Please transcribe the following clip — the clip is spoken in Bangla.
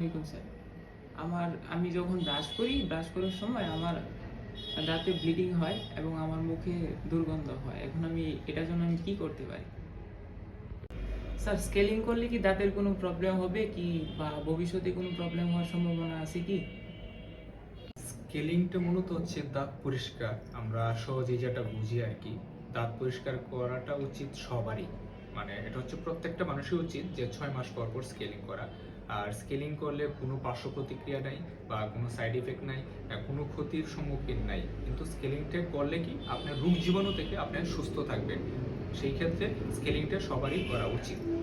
দেখুন স্যার আমার, আমি যখন ব্রাশ করি, ব্রাশ করার সময় আমার দাঁতে ব্লিডিং হয় এবং আমার মুখে দুর্গন্ধ হয়। এখন আমি এটার জন্য আমি কি করতে পারি? স্যার স্কেলিং করলে কি দাঁতের কোনো প্রবলেম হবে কি বা ভবিষ্যতে কোনো প্রবলেম হওয়ার সম্ভাবনা আছে কি? স্কেলিংটা মূলত হচ্ছে দাঁত পরিষ্কার। আমরা সহজেই যেটা বুঝি আর কি, দাঁত পরিষ্কার করাটা উচিত সবারই। মানে এটা হচ্ছে প্রত্যেকটা মানুষই উচিত যে ছয় মাস পর পর স্কেলিং করা। আর স্কেলিং করলে কোনো পার্শ্ব প্রতিক্রিয়া নাই বা কোনো সাইড ইফেক্ট নাই কোনো ক্ষতির সম্মুখীন নাই। কিন্তু স্কেলিংটা করলে কি আপনার রোগ জীবাণু থেকে আপনার সুস্থ থাকবে। সেই ক্ষেত্রে স্কেলিংটা সবারই করা উচিত।